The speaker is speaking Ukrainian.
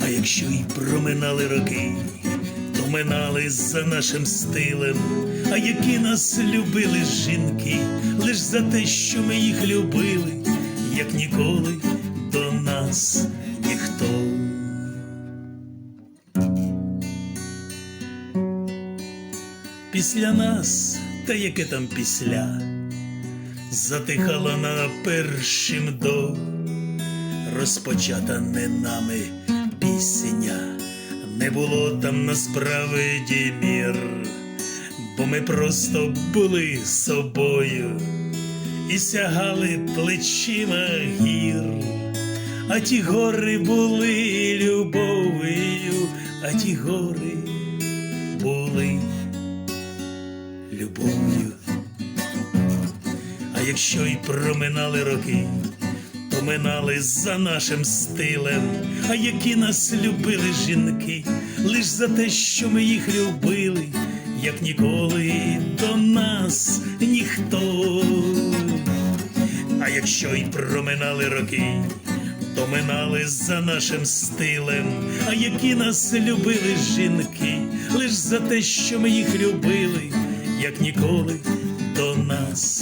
А якщо й проминали роки, то минали за нашим стилем. А які нас любили жінки, лиш за те, що ми їх любили, як ніколи до нас ніхто. Після нас, та яке там після, затихала на першим до. Розпочата не нами пісня, не було там насправді мір, бо ми просто були собою і сягали плечима гір, а ті гори були любов'ю, а ті гори були якщо й проминали роки, то минали за нашим стилем, а які нас любили жінки, лиш за те, що ми їх любили, як ніколи до нас ніхто. А якщо й проминали роки, то минали за нашим стилем, а які нас любили жінки, лиш за те, що ми їх любили, як ніколи до нас.